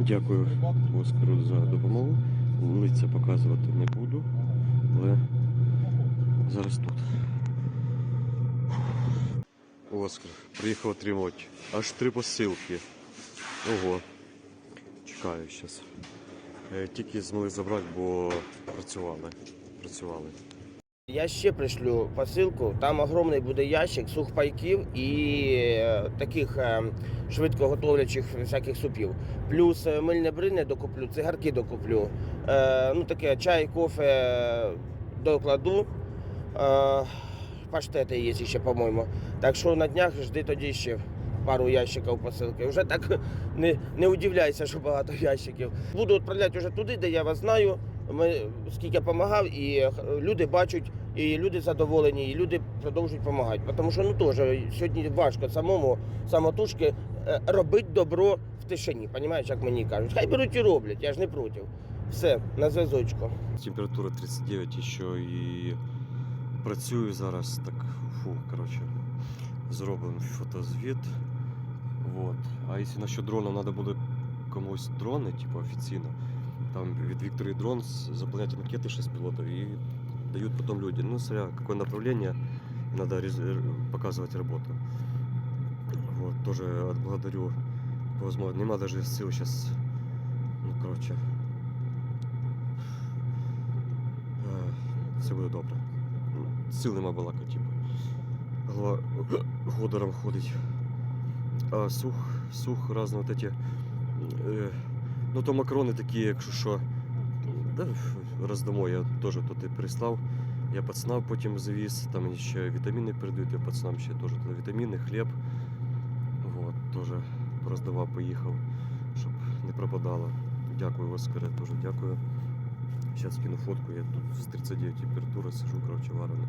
Дякую Оскару за допомогу. Лиця показувати не буду, але зараз тут. Оскар приїхав отримувати аж три посилки. Ого. Чекаю зараз. Тільки змогли забрати, бо працювали. Працювали. Я ще пришлю посилку. Там огромний буде ящик сухпайків і е, таких е, швидкоготовлячих всяких супів. Плюс е, мильне бринне докуплю, цигарки докуплю. Ну таке чай, кофе докладу. Паштети є ще, по-моєму. Так що на днях жди тоді ще пару ящиків посилки. Вже так не, не удивляйся, що багато ящиків. Буду відправляти вже туди, де я вас знаю. Ми скільки допомагав, і е, люди бачать, і люди задоволені, і люди продовжують допомагати. Тому що ну теж сьогодні важко самому самотужки е, робити добро в тишині. Понімаєш, як мені кажуть. Хай беруть і роблять, я ж не проти. Все, на зв'язочку. Температура 39 і що і працюю зараз так. Фу, коротше, зробимо фотозвіт. Вот. А якщо насчет дронів треба буде комусь дрони, типу офіційно, там від Віктори дрон заполнять анкеты 6 пилотов и дают потом люди. Ну, смотря какое направление, надо р- показывать работу. Вот, тоже отблагодарю по возможности. Нема даже сил сейчас, ну, короче, все буде добре. Сил нема балака, типу. Голова ходором ходить. А сух, сух, разно вот эти. Е, ну то макарони такі, якщо що. Да, роздамо, я теж тут і прислав. Я пацанам потім завіз, там ще вітаміни передають, я пацанам ще теж туди вітаміни, хліб. Вот, теж роздавав, поїхав, щоб не пропадало. Дякую, Оскаре, теж дякую. Зараз кину фотку, я тут з 39 температура сижу, коротше, варений.